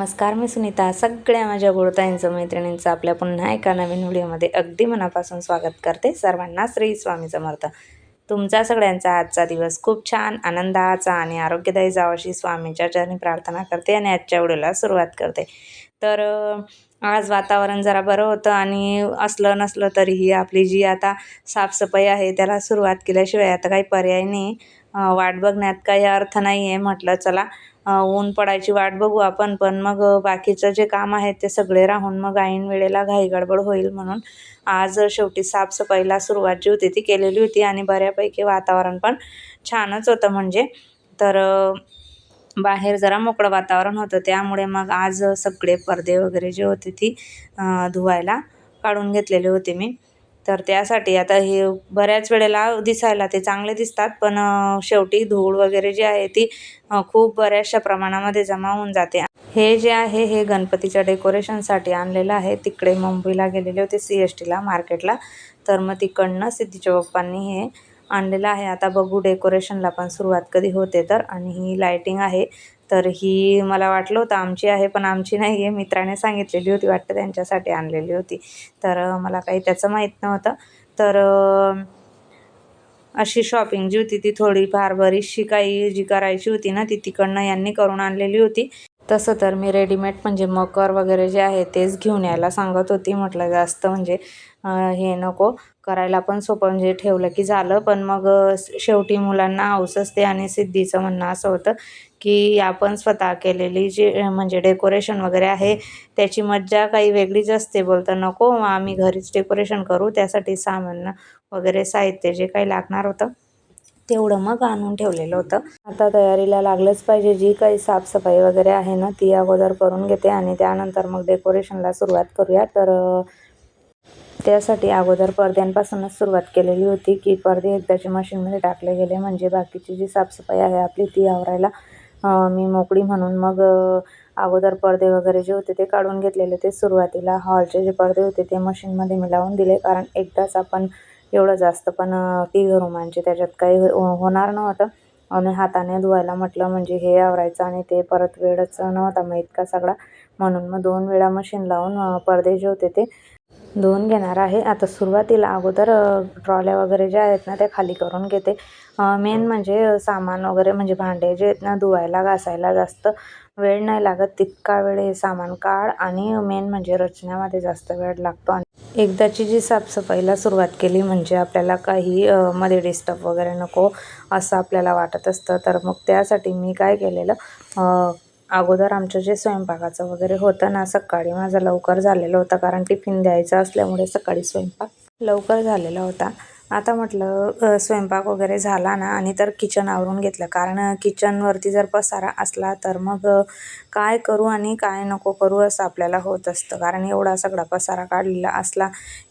नमस्कार मी सुनीता. सगळ्या माझ्या गोडताईंचं मैत्रिणींचं आपल्या पुन्हा एका नवीन व्हिडिओमध्ये अगदी मनापासून स्वागत करते. सर्वांना श्री स्वामी समर्थ. तुमचा सगळ्यांचा आजचा दिवस खूप छान आनंदाचा आणि आरोग्यदायी जावाशी अशी स्वामीच्या चरणी प्रार्थना करते आणि आजच्या व्हिडिओला सुरुवात करते. तर आज वातावरण जरा बरं होतं आणि असलं नसलं तरीही आपली जी आता साफसफाई आहे त्याला सुरुवात केल्याशिवाय आता काही पर्याय नाही. वाट बघण्यात काही अर्थ नाही आहे म्हटलं चला. ऊन पडायची वाट बघू आपण पण मग बाकीचं जे काम आहे ते सगळे राहून मग ऐन वेळेला घाई गडबड होईल म्हणून आज शेवटी साफसफाईला सुरुवात जी होती ती केलेली होती आणि बऱ्यापैकी वातावरण पण छानच होतं म्हणजे. तर बाहेर जरा मोकळं वातावरण होतं त्यामुळे मग आज सगळे पडदे वगैरे जे होते ती धुवायला काढून घेतलेले होते मी. तर त्यासाठी आता हे बऱ्याच वेळेला दिसायला ते चांगले दिसतात पण शेवटी धूळ वगैरे जी आहे ती खूप बऱ्याचशा प्रमाणामध्ये जमा होऊन जाते. हे जे आहे हे गणपतीच्या डेकोरेशनसाठी आणलेलं आहे. तिकडे मुंबईला गेलेले होते सी एस टीला मार्केटला. तर मग तिकडनं सिद्धीच्या बाप्पांनी हे आणलेलं आहे. आता बघू डेकोरेशनला पण सुरुवात कधी होते तर. आणि ही लायटिंग आहे. तर ही मला वाटलं होतं आमची आहे पण आमची नाही आहे मित्राने सांगितलेली होती वाटतं त्यांच्यासाठी आणलेली होती. तर मला काही त्याचं माहीत नव्हतं. तर अशी शॉपिंग जी होती ती थोडीफार बरीचशी काही जी करायची होती ना ती तिकडनं यांनी करून आणलेली होती. तसं तर मी रेडीमेड म्हणजे मकर वगैरे जे आहे तेच घेऊन यायला सांगत होती. म्हटलं जास्त म्हणजे हे नको. करायला पण सोपं म्हणजे ठेवलं की झालं. पण मग शेवटी मुलांना हौस असते आणि सिद्धीचं म्हणणं असं होतं की आपण स्वतः केलेली जी म्हणजे डेकोरेशन वगैरे आहे त्याची मज्जा काही वेगळीच असते. बोलतं नको आम्ही घरीच डेकोरेशन करू. त्यासाठी सामान वगैरे साहित्य जे काही लागणार होतं. तेवढं मग आणून ठेवलेलं होतं. आता तयारीला लागलंच पाहिजे. जी काही साफसफाई वगैरे आहे ना ती अगोदर करून घेते आणि त्यानंतर मग डेकोरेशनला सुरुवात करूया. तर त्यासाठी अगोदर पडद्यांपासूनच सुरुवात केलेली होती की पडदे एकदाचे मशीनमध्ये टाकले गेले म्हणजे बाकीची जी साफसफाई आहे आपली ती आवरायला. मी मोकळी म्हणून मग अगोदर पडदे वगैरे जे होते ते काढून घेतलेले. होते सुरुवातीला हॉलचे जे पडदे होते ते मशीनमध्ये मी लावून दिले. कारण एकदाच आपण एवढं जास्त पण ती तिघ त्याच्यात काही हो-, हो- होणार नव्हतं. आणि हाताने धुवायला म्हटलं म्हणजे हे आवरायचं आणि ते परत वेळच नव्हता मग इतका सगळा. म्हणून मग दोन वेळा मशीन लावून पडदे जे होते ते धुवून घेणार आहे. आता सुरुवातीला अगोदर ट्रॉल्या वगैरे ज्या आहेत ना त्या खाली करून घेते. मेन म्हणजे सामान वगैरे म्हणजे भांडे जे आहेत ना धुवायला घासायला जास्त वेळ नाही लागत. तितका वेळ हे सामान काढ आणि मेन म्हणजे रचण्यामध्ये जास्त वेळ लागतो. आणि एकदाची जी साफसफाईला सुरुवात केली म्हणजे आपल्याला काही मध्ये डिस्टर्ब वगैरे नको असं आपल्याला वाटत असतं. तर मग त्यासाठी मी काय केलेलं अगोदर आमचं जे स्वयंपाकाचं वगैरे होतं ना सकाळी माझं लवकर झालेलं होतं. कारण टिफिन द्यायचं असल्यामुळे सकाळी स्वयंपाक लवकर झालेला होता. आता म्हटलं स्वयंपाक वगैरे झाला ना आणि तर किचन आवरून घेतलं. कारण किचनवरती जर पसारा असला तर मग काय करू आणि काय नको करू असं आपल्याला होत असतं. कारण एवढा सगळा पसारा काढलेला असला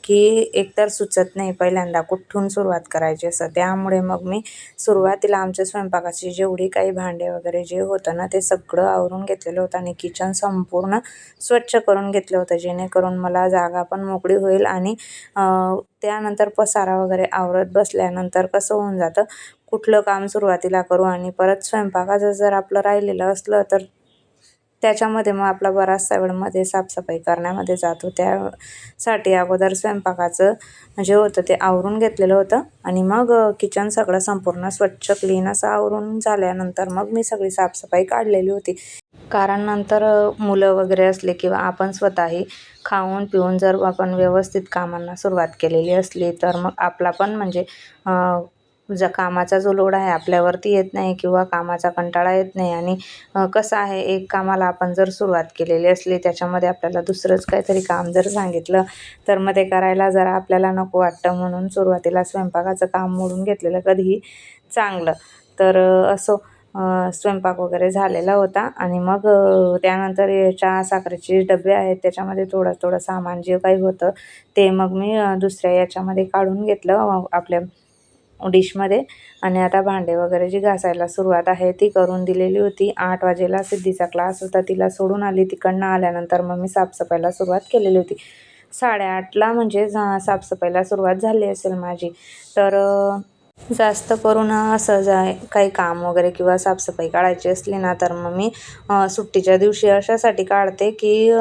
की एकतर सुचत नाही पहिल्यांदा कुठून सुरुवात करायची असं. त्यामुळे मग मी सुरुवातीला आमच्या स्वयंपाकाची जेवढी काही भांडे वगैरे जे होतं ना ते सगळं आवरून घेतलेलं होतं आणि किचन संपूर्ण स्वच्छ करून घेतलं होतं जेणेकरून मला जागा पण मोकळी होईल आणि त्यानंतर पसारा वगैरे आवरत बसल्यानंतर कसं होऊन जातं कुठलं काम सुरुवातीला करू आणि परत स्वयंपाकाचं जर आपलं राहिलेलं असलं तर त्याच्यामध्ये मग आपला बराचसा वेळमध्ये साफसफाई करण्यामध्ये जातो. त्यासाठी अगोदर स्वयंपाकाचं जे होतं ते आवरून घेतलेलं होतं. आणि मग किचन सगळं संपूर्ण स्वच्छ क्लीन असं आवरून झाल्यानंतर मग मी सगळी साफसफाई काढलेली होती. कारण नंतर मुलं वगैरे असले किंवा आपण स्वतःही खाऊन पिऊन जर आपण व्यवस्थित कामांना सुरुवात केलेली असली तर मग आपला पण म्हणजे अ, ज कामाचा जो लोड आहे आपल्यावरती येत नाही किंवा कामाचा कंटाळा येत नाही आणि कसं आहे एक कामाला आपण जर सुरुवात केलेली असली त्याच्यामध्ये आपल्याला दुसरंच काहीतरी काम जर सांगितलं तर मग ते करायला जरा आपल्याला नको वाटतं. म्हणून सुरुवातीला स्वयंपाकाचं काम मोडून घेतलेलं कधीही चांगलं. तर असो स्वयंपाक वगैरे झालेला होता आणि मग त्यानंतर याच्या साखरेचे डबे आहेत त्याच्यामध्ये थोडं थोडं सामान जे काही होतं ते मग मी दुसऱ्या याच्यामध्ये काढून घेतलं. आपल्या डिशमध्ये. आणि आता भांडे वगैरे जी घासायला सुरुवात आहे ती करून दिलेली होती. आठ वाजेला सिद्धीचा क्लास होता. तिला सोडून आली. तिकडनं आल्यानंतर मग मी साफसफाईला सुरुवात केलेली होती. साडेआठला म्हणजे झा साफसफाईला सुरुवात झाली असेल माझी. तर जास्त करून असं जाय काही काम वगैरे किंवा साफसफाई काढायची असली ना तर मग मी सुट्टीच्या दिवशी अशासाठी काढते की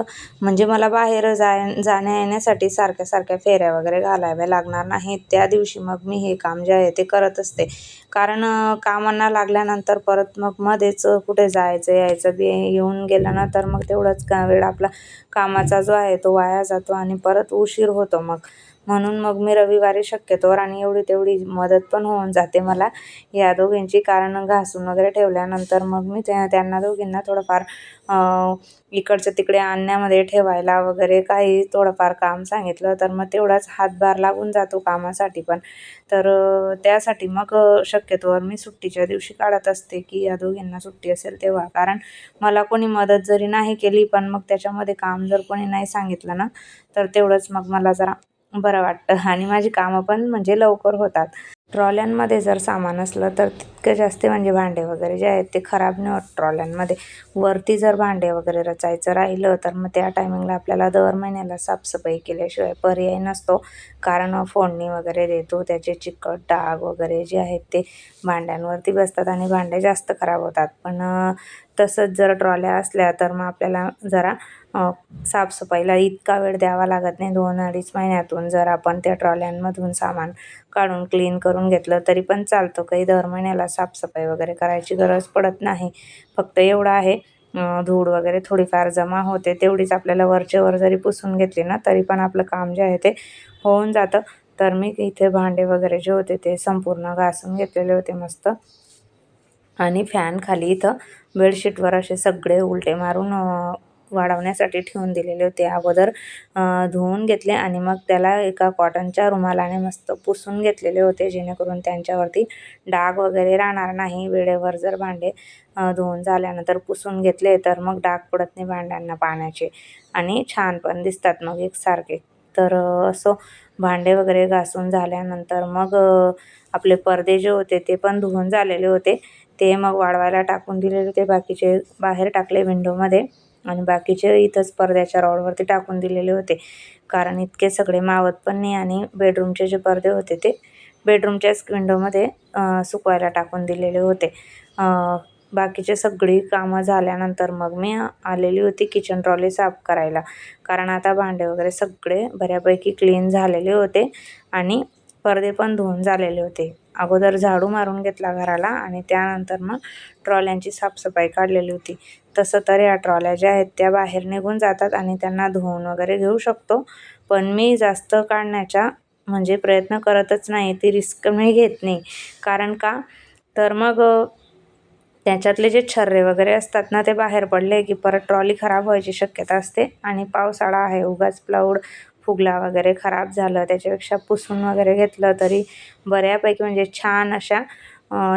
म्हणजे मला बाहेर जाय जाण्या येण्यासाठी सारख्या सारख्या फेऱ्या वगैरे घालाव्या लागणार नाहीत. त्या दिवशी मग मी हे काम जे आहे ते करत असते. कारण कामांना लागल्यानंतर परत मग मध्येच कुठे जायचं यायचं बी येऊन गेलं ना तर मग तेवढाच का वेळ आपला कामाचा जो आहे तो वाया जातो आणि परत उशीर होतो मग. म्हणून मग मी रविवारी शक्यतोवर आणि एवढी तेवढी मदत पण होऊन जाते मला या दोघींची कारण घासून वगैरे ठेवल्यानंतर मग मी त्या त्यांना दोघींना थोडंफार इकडचं तिकडे आणण्यामध्ये ठेवायला वगैरे काही थोडंफार काम सांगितलं. तर मग तेवढाच हातभार लागून जातो कामासाठी पण. तर त्यासाठी मग शक्यतोवर मी सुट्टीच्या दिवशी काढत असते की या दोघींना सुट्टी असेल तेव्हा. कारण मला कोणी मदत जरी नाही केली पण मग त्याच्यामध्ये काम जर कोणी नाही सांगितलं ना तर तेवढंच मग मला जरा बरं वाटतं. आणि माझी कामं पण म्हणजे लवकर होतात. ट्रॉल्यांमध्ये जर सामान असलं तर तितकं जास्त म्हणजे भांडे वगैरे जे आहेत ते खराब नाही होत ट्रॉल्यांमध्ये. वरती जर भांडे वगैरे रचायचं राहिलं तर मग त्या टायमिंगला आपल्याला दर महिन्याला साफसफाई केल्याशिवाय पर्याय नसतो. कारण फोडणी वगैरे देतो त्याचे चिकट डाग वगैरे जे आहेत ते भांड्यांवरती बसतात आणि भांडे जास्त खराब होतात. पण तसंच जर ट्रॉल्या असल्या तर मग आपल्याला जरा साफसफाईला इतका वेळ द्यावा लागत नाही. दोन अडीच महिन्यातून जर आपण त्या ट्रॉल्यांमधून सामान काढून क्लीन करून घेतलं तरी पण चालतं. काही दर महिन्याला साफसफाई वगैरे करायची गरज पडत नाही. फक्त एवढं आहे धूळ वगैरे थोडीफार जमा होते. तेवढीच आपल्याला वरचे वर जरी पुसून घेतली ना तरी पण आपलं काम जे आहे ते होऊन जातं. तर मी इथे भांडे वगैरे जे होते ते संपूर्ण घासून घेतलेले होते मस्त. आणि फॅन खाली इथं बेडशीटवर असे सगळे उलटे मारून वाढवण्यासाठी वाळवण्यासाठी ठेवून दिलेले होते. अगोदर धुवून घेतले आणि मग त्याला एका कॉटनच्या रुमालाने मस्त पुसून घेतलेले होते जेणेकरून त्यांच्यावरती डाग वगैरे राहणार नाही. वेळेवर जर भांडे धुवून झाल्यानंतर पुसून घेतले तर मग डाग पडत नाही भांड्यांना पाण्याचे. आणि छान पण दिसतात मग एकसारखे. तर असं भांडे वगैरे घासून झाल्यानंतर मग आपले पडदे जे होते ते पण धुवून झालेले होते. ते मग वाळवायला टाकून दिलेले होते बाकीचे बाहेर टाकले विंडोमध्ये. आणि बाकीचे इथंच पडद्याच्या रॉडवरती टाकून दिलेले होते. कारण इतके सगळे मावत पण नाही आणि बेडरूमचे जे पडदे होते ते बेडरूमच्याच विंडोमध्ये सुकवायला टाकून दिलेले होते. बाकीचे सगळी कामं झाल्यानंतर मग मी आलेली होती किचन ट्रॉली साफ करायला. कारण आता भांडे वगैरे सगळे बऱ्यापैकी क्लीन झालेले होते आणि पडदे पण धुवून झालेले होते. अगोदर झाडू मारून घेतला घराला आणि त्यानंतर मग ट्रॉल्यांची साफसफाई काढलेली होती. तसं तर या ट्रॉल्या ज्या आहेत त्या बाहेर निघून जातात आणि त्यांना धुवून वगैरे घेऊ शकतो. पण मी जास्त काढण्याच्या म्हणजे प्रयत्न करतच नाही ती रिस्क मी घेत नाही. कारण का? तर मग त्याच्यातले जे छर्रे वगैरे असतात ना ते बाहेर पडले की परत ट्रॉली खराब व्हायची शक्यता असते आणि पावसाळा आहे उगाच प्लाऊड फुगला वगैरे खराब झालं त्याच्यापेक्षा पुसून वगैरे घेतलं तरी बऱ्यापैकी म्हणजे छान अशा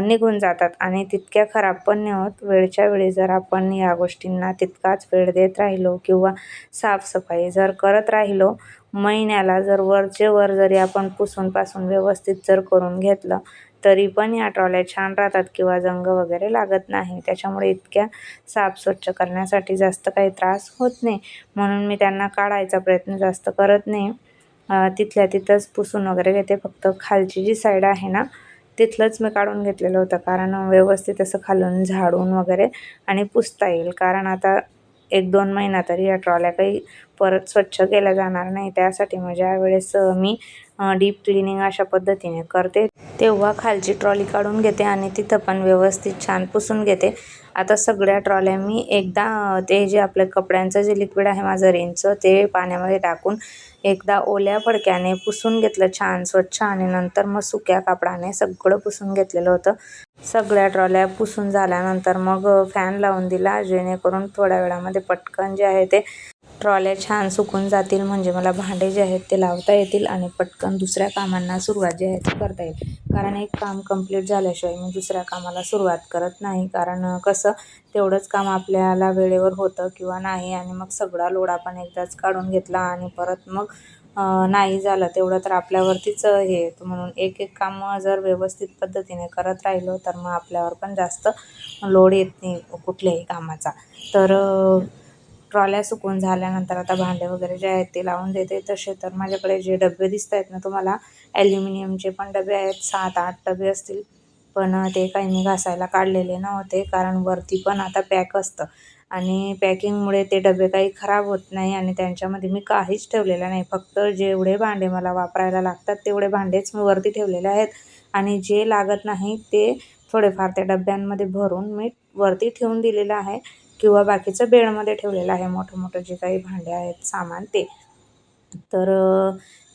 निघून जातात. आणि तितक्या खराब पण नाही होत. वेळच्या वेळी जर आपण या गोष्टींना तितकाच वेळ देत राहिलो किंवा साफसफाई जर करत राहिलो महिन्याला जर वरचे वर जरी आपण पुसून पासून व्यवस्थित जर करून घेतलं तरी पण या ट्रॉल्या छान राहतात किंवा जंग वगैरे लागत नाही. त्याच्यामुळे इतक्या साफ स्वच्छ करण्यासाठी जास्त काही त्रास होत नाही. म्हणून मी त्यांना काढायचा प्रयत्न जास्त करत नाही. तिथल्या तिथंच पुसून वगैरे घेते. फक्त खालची जी साईड आहे ना तिथलंच मी काढून घेतलेलं होतं. कारण व्यवस्थित असं खालून झाडून वगैरे आणि पुसता येईल. कारण आता एक दोन महिना तरी या ट्रॉल्या काही परत स्वच्छ केलं जाणार नाही त्यासाठी म्हणजे यावेळेस वेळेस मी डीप क्लिनिंग अशा पद्धतीने करते. तेव्हा खालची ट्रॉली काढून घेते आणि तिथं पण व्यवस्थित छान पुसून घेते. आता सगळ्या ट्रॉल्या मी एकदा ते जे आपलं कपड्यांचं जे लिक्विड आहे माझं रिनचं ते पाण्यामध्ये टाकून एकदा ओल्या फडक्याने पुसून घेतलं छान स्वच्छ आणि नंतर मग सुक्या कापडाने सगळं पुसून घेतलेलं होतं. सगळ्या ट्रॉल्या पुसून झाल्यानंतर मग फॅन लावून दिला जेणेकरून थोड्या वेळामध्ये पटकन जे आहे ते ट्रॉल्या छान सुकून जातील म्हणजे मला भांडे जे आहेत ते लावता येतील आणि पटकन दुसऱ्या कामांना सुरुवात जी आहे ती करता येईल. कारण एक काम कंप्लीट झाल्याशिवाय मी दुसऱ्या कामाला सुरुवात करत नाही. कारण कसं तेवढंच काम आपल्याला वेळेवर होतं किंवा नाही आणि मग सगळा लोड आपण एकदाच काढून घेतला आणि परत मग नाही झालं तेवढं तर आपल्यावरतीच हे येतं. म्हणून एक एक कामं जर व्यवस्थित पद्धतीने करत राहिलो तर मग आपल्यावर पण जास्त लोड येत नाही कुठल्याही कामाचा. तर ट्रॉल्या सुकून झाल्यानंतर आता भांडे वगैरे जे आहेत ते लावून देते. तसे तर माझ्याकडे जे डबे दिसत आहेत ना तुम्हाला ॲल्युमिनियमचे पण डबे आहेत सात आठ डबे असतील. पण ते काही मी घासायला काढलेले नव्हते कारण वरती पण आता पॅक असतं. आणि पॅकिंगमुळे ते डबे काही खराब होत नाही आणि त्यांच्यामध्ये मी काहीच ठेवलेलं नाही. फक्त जेवढे भांडे मला वापरायला लागतात तेवढे भांडेच मी वरती ठेवलेले आहेत. आणि जे लागत नाही ते थोडेफार त्या डब्यांमध्ये भरून मी वरती ठेवून दिलेलं आहे. किंवा बाकीचं बेडमध्ये ठेवलेलं आहे मोठं मोठं जे काही भांडे आहेत सामान ते. तर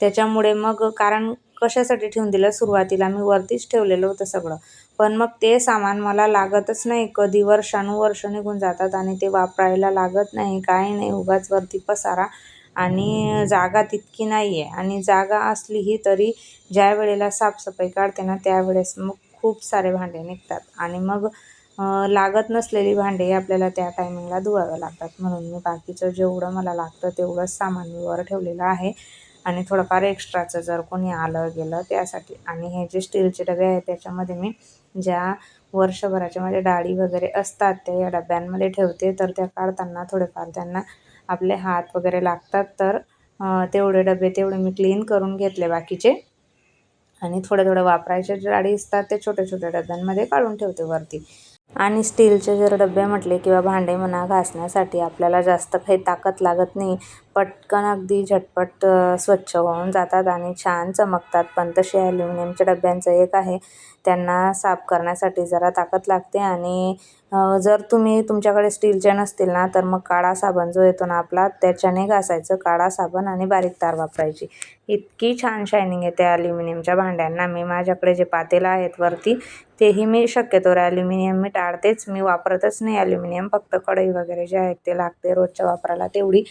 त्याच्यामुळे मग कारण कशासाठी ठेवून दिलं? सुरुवातीला मी वरतीच ठेवलेलं होतं सगळं. पण मग ते सामान मला लागतच नाही. कधी वर्षानुवर्ष निघून जातात आणि ते वापरायला लागत नाही. काही नाही उगाच वरती पसारा आणि जागा तितकी नाही आहे आणि जागा असलीही तरी ज्या वेळेला साफसफाई काढते ना त्यावेळेस मग खूप सारे भांडे निघतात. आणि मग लागत नसलेली भांडे आपल्याला त्या टायमिंगला धुवाव्या लागतात. म्हणून मी बाकीचं जेवढं मला लागतं तेवढंच सामान मी वर ठेवलेलं आहे. आणि थोडंफार एक्स्ट्राचं जर कोणी आलं गेलं त्यासाठी. आणि हे जे स्टीलचे डबे आहेत त्याच्यामध्ये मी ज्या वर्षभराच्या माझ्या डाळी वगैरे असतात त्या या डब्यांमध्ये ठेवते. तर त्या काढताना थोडेफार त्यांना आपले हात वगैरे लागतात. तर तेवढे डबे तेवढे मी क्लीन करून घेतले बाकीचे. आणि थोडं थोडं वापरायचे जे डाळी असतात ते छोट्या छोट्या डब्यांमध्ये काढून ठेवते वरती. आणि स्टीलचे जर डबे म्हटले किंवा भांडे म्हणा घासण्यासाठी आपल्याला जास्त काही ताकद लागत नाही. पटकन अगदी झटपट स्वच्छ होऊन जातात आणि छान चमकतात. पण तसे ॲल्युमिनियमच्या डब्यांचं एक आहे त्यांना साफ करण्यासाठी जरा ताकद लागते आणि जर तुम्ही तुमच्याकडे स्टीलचे नसतील ना तर मग काळा साबण जो येतो ना आपला त्याच्याने घासायचं काळा साबण आणि बारीक तार वापरायची. इतकी छान शायनिंग येते ॲल्युमिनियमच्या भांड्यांना. मी माझ्याकडे जे पातेलं आहेत वरती तेही मी शक्यतोवर ॲल्युमिनियम मी टाळतेच. मी वापरतच नाही ॲल्युमिनियम फक्त कढई वगैरे जे आहेत ते लागते रोजच्या वापराला तेवढी.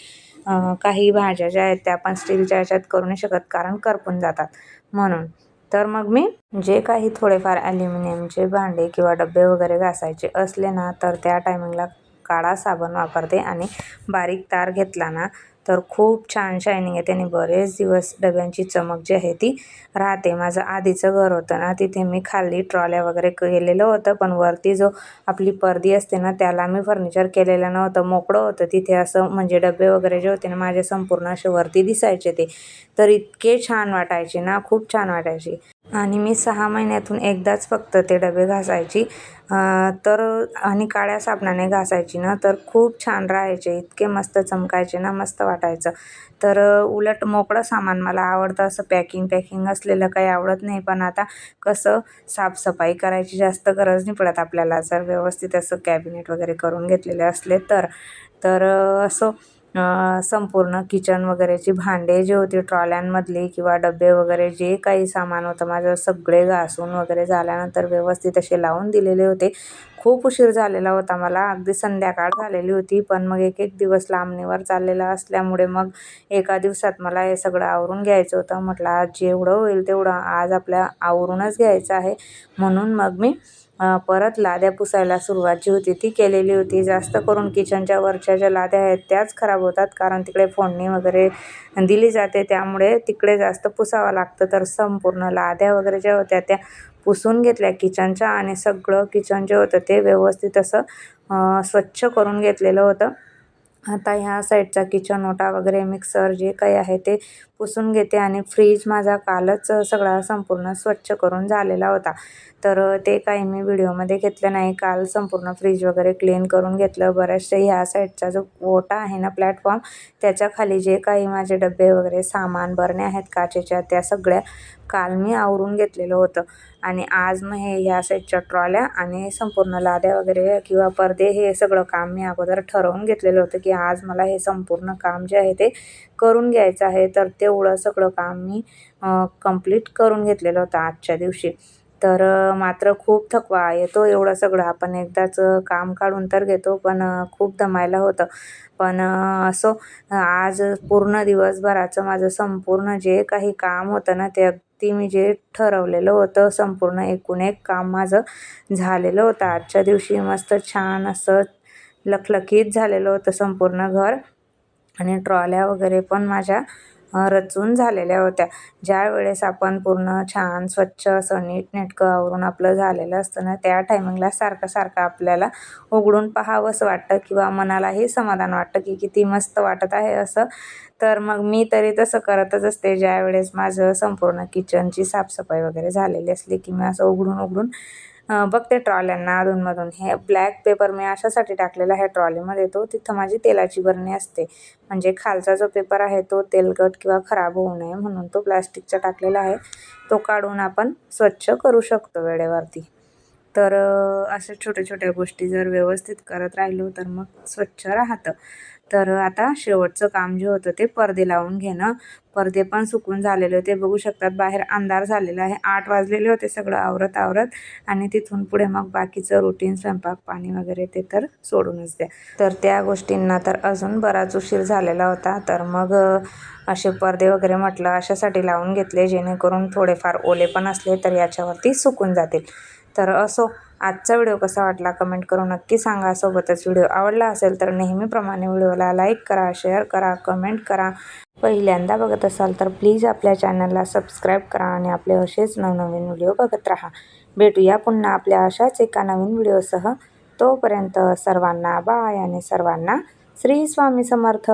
काही भाज्या ज्या आहेत त्या पण स्टीलच्या ह्याच्यात करू नाही शकत कारण करपून जातात. म्हणून तर मग मी जे काही थोडेफार ॲल्युमिनियमचे भांडे किंवा डबे वगैरे घासायचे असले ना तर त्या टायमिंगला काळा साबण वापरते आणि बारीक तार घेतला ना तर खूप छान शायनिंग येते आणि बरेच दिवस डब्यांची चमक जी आहे ती राहते. माझं आधीचं घर होतं ना तिथे मी खाली ट्रॉल्या वगैरे केलेलं होतं पण वरती जो आपली पर्दी असते ना त्याला मी फर्निचर केलेलं नव्हतं. मोकळं होतं तिथे असं म्हणजे डबे वगैरे जे होते ना माझे संपूर्ण असे वरती दिसायचे ते. तर इतके छान वाटायचे ना खूप छान वाटायचे. आणि मी सहा महिन्यातून एकदाच फक्त ते डबे घासायची. तर आणि काळ्या साबणाने घासायची ना तर खूप छान राहायचे. इतके मस्त चमकायचे ना मस्त वाटायचं. तर उलट मोकळं सामान मला आवडतं. असं पॅकिंग पॅकिंग असलेलं काही आवडत नाही. पण आता कसं साफसफाई करायची जास्त गरज नाही पडत आपल्याला. जर व्यवस्थित असं कॅबिनेट वगैरे करून घेतलेले असले तर. तर असं संपूर्ण किचन वगैरेची भांडे जे होते ट्रॉल्यांमधली किंवा डबे वगैरे जे काही सामान होतं माझं सगळे घासून वगैरे झाल्यानंतर व्यवस्थित असे लावून दिलेले होते. खूप उशीर झालेला होता मला. अगदी संध्याकाळ झालेली होती पण मग एक एक दिवस लांबणीवर चाललेला असल्यामुळे मग एका दिवसात मला हे सगळं आवरून घ्यायचं होतं. म्हटलं आज जेवढं होईल तेवढं आज आपल्या आवरूनच घ्यायचं आहे. म्हणून मग मी परत लाद्या पुसायला सुरुवात जी होती ती केलेली होती. जास्त करून किचनच्या वरच्या ज्या लाद्या आहेत त्याच खराब होतात कारण तिकडे फोडणी वगैरे दिली जाते. त्यामुळे तिकडे जास्त पुसावं लागतं. तर संपूर्ण लाद्या वगैरे ज्या होत्या त्या पुसून घेतल्या. किचनच्या आणि सगळं किचन जे होतं ते व्यवस्थित असं स्वच्छ करून घेतलेलं होतं. आता ह्या साईडचा किचन ओटा वगैरे मिक्सर जे काही आहे ते पुसून घेते आणि फ्रीज माझा कालच सगळा संपूर्ण स्वच्छ करून झालेला होता. तर ते काही मी व्हिडिओमध्ये घेतलं नाही. काल संपूर्ण फ्रीज वगैरे क्लीन करून घेतलं. बऱ्याचशा ह्या साईडचा जो ओटा आहे ना प्लॅटफॉर्म त्याच्याखाली जे काही माझे डबे वगैरे सामान भरणे आहेत काचेच्या त्या सगळ्या काल मी आवरून घेतलेलं होतं. आणि आज मग हे ह्या साईडच्या ट्रॉल्या आणि संपूर्ण लाद्या वगैरे किंवा पडदे हे सगळं काम मी अगोदर ठरवून घेतलेलं होतं की आज मला हे संपूर्ण काम जे आहे ते करून घ्यायचं आहे. तर तेवढं सगळं काम मी कंप्लीट करून घेतलेलं होतं आजच्या दिवशी. तर मात्र खूप थकवा येतो एवढं सगळं. आपण एकदाच काम काढून तर घेतो पण खूप दमायला होतं. पण असं आज पूर्ण दिवसभराचं माझं संपूर्ण जे काही काम होतं ना ते अगदी मी जे ठरवलेलं होतं संपूर्ण एकूण एक काम माझं झालेलं होतं. आजच्या दिवशी मस्त छान असं लखलखीत झालेलं होतं संपूर्ण घर. आणि ट्रॉल्या वगैरे पण माझ्या रचून झालेल्या होत्या. ज्या वेळेस आपण पूर्ण छान स्वच्छ असं नीटनेटकं आवरून आपलं झालेलं असतं ना त्या टायमिंगला सारखं सारखं आपल्याला उघडून पाहावंसं वाटतं किंवा मनालाही समाधान वाटतं की किती मस्त वाटत आहे असं. तर मग मी तरी तसं करतच असते. ज्यावेळेस माझं संपूर्ण किचनची साफसफाई वगैरे झालेली असली की मी असं उघडून उघडून बघते ट्रॉल्यांना अधूनमधून. हे ब्लॅक पेपर मी अशासाठी टाकलेला आहे ट्रॉलीमध्ये. तो तिथं माझी तेलाची बरणी असते. म्हणजे खालचा जो पेपर आहे तो तेलकट किंवा खराब होऊ नये म्हणून तो प्लास्टिकचा टाकलेला आहे. तो काढून आपण स्वच्छ करू शकतो वेळेवरती. तर अशा छोट्या छोट्या गोष्टी जर व्यवस्थित करत राहिलो तर मग स्वच्छ राहतं. तर आता शेवटचं काम जे होतं ते पडदे लावून घेणं. पडदे पण सुकून झालेले होते. बघू शकतात बाहेर अंधार झालेला आहे. आठ वाजलेले होते सगळं आवरत आवरत. आणि तिथून पुढे मग बाकीचं रुटीन स्वयंपाक पाणी वगैरे ते तर सोडूनच द्या. तर त्या गोष्टींना तर अजून बराच उशीर झालेला होता. तर मग असे पडदे वगैरे म्हटलं अशासाठी लावून घेतले जेणेकरून थोडेफार ओले पण असले तर याच्यावरती सुकून जातील. तर असो. आजचा व्हिडिओ कसा वाटला कमेंट करून नक्की सांगा. सोबतच व्हिडिओ आवडला असेल तर नेहमीप्रमाणे व्हिडिओला लाईक करा शेअर करा कमेंट करा. पहिल्यांदा बघत असाल तर प्लीज आपल्या चॅनलला सबस्क्राईब करा आणि आपले असेच नवनवीन व्हिडिओ बघत राहा. भेटूया पुन्हा आपल्या अशाच एका नवीन व्हिडिओसह. तोपर्यंत सर्वांना बाय आणि सर्वांना श्री स्वामी समर्थ.